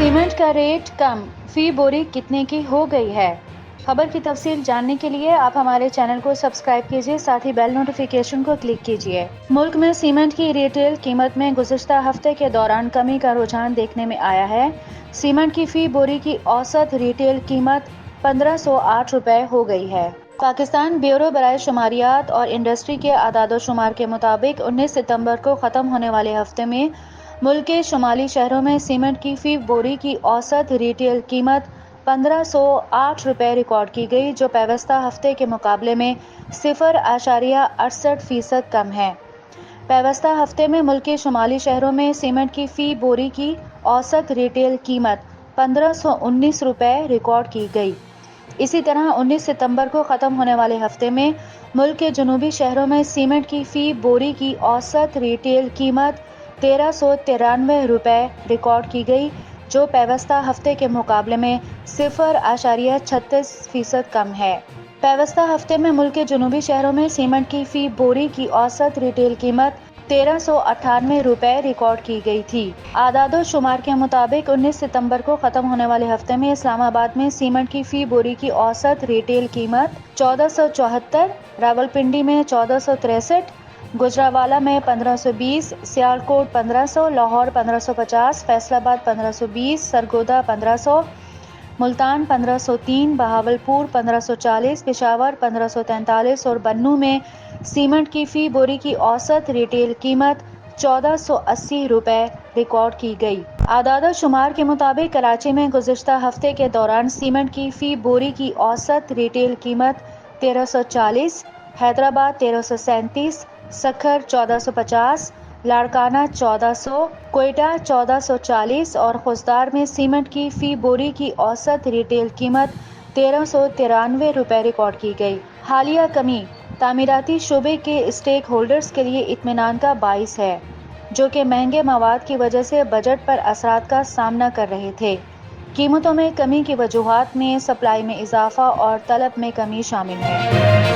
कम, फ़ी बोरी कितने की हो गई है? खबर की तफसील जानने के लिए आप हमारे चैनल को सब्सक्राइब कीजिए, साथ ही बेल नोटिफिकेशन को क्लिक कीजिए। मुल्क में सीमेंट की रिटेल कीमत में गुजशत हफ़्ते के दौरान कमी का रुझान देखने में आया है। सीमेंट की फ़ी बोरी की औसत रिटेल कीमत पंद्रह सौ आठ रुपए हो गई है। पाकिस्तान ब्यूरो बरए शुमारियात और इंडस्ट्री के आदाद शुमार के मुताबिक 19 सितंबर को ख़त्म होने वाले हफ़्ते में मुल्क के शुमाली शहरों में सीमेंट की फ़ी, बोरी की औसत रिटेल कीमत पंद्रह सौ आठ रुपये रिकॉर्ड की गई, जो पेवस्ता हफ़्ते के मुकाबले में सिफर आशारिया अड़सठ फ़ीसद कम है। पेवस्ता हफ़्ते में मुल्क के शुमाली शहरों में सीमेंट की फ़ी, बोरी की औसत रिटेल कीमत पंद्रह सौ उन्नीस रुपये रिकॉर्ड की गई। इसी तरह 19 सितंबर को ख़त्म होने वाले हफ़्ते में मुल्क के जनूबी शहरों में सीमेंट की फ़ी, बोरी की औसत रिटेल कीमत तेरह सौ तिरानवे रुपये रिकॉर्ड की गई, जो पेवस्ता हफ़्ते के मुकाबले में सिफर आशारिया छत्तीस फ़ीसद कम है। पेवस्ता हफ़्ते में मुल्क के जनूबी शहरों में सीमेंट की फ़ी, बोरी की औसत रिटेल कीमत तेरह सौ अट्ठानवे रुपये रिकॉर्ड की गई थी। आदाद शुमार के मुताबिक 19 सितंबर को ख़त्म होने वाले हफ़्ते में इस्लामाबाद में सीमेंट की फ़ी, बोरी की औसत रिटेल कीमत चौदह सौ चौहत्तर, रावलपिंडी में चौदह सौ तिरसठ गुजरावाला में 1520, सियालकोट 1500, लाहौर 1550, फैसलाबाद 1520, सरगोदा 1500, मुल्तान 1503, बहावलपुर 1540, पिशावर 1543 और बन्नू में सीमेंट की फ़ी बोरी की औसत रिटेल कीमत चौदह सौ अस्सी रुपये रिकॉर्ड की गई। आदाद शुमार के मुताबिक कराची में गुजशत हफ़्ते के दौरान सीमेंट की फ़ी बोरी की औसत रिटेल कीमत तेरह सौ चालीस हैदराबाद तेरह सखर 1450, लाड़काना 1400, कोयटा 1440 और खुशदार में सीमेंट की फ़ी बोरी की औसत रिटेल कीमत तेरह सौ तिरानवे रुपये रिकॉर्ड की गई। हालिया कमी तामीराती शोबे के स्टेक होल्डर्स के लिए इतमान का बाइस है जो कि महँगे मवाद की वजह से बजट पर असरात का सामना कर रहे थे। कीमतों में कमी की वजूहत में सप्लाई में इजाफा और तलब में कमी शामिल है।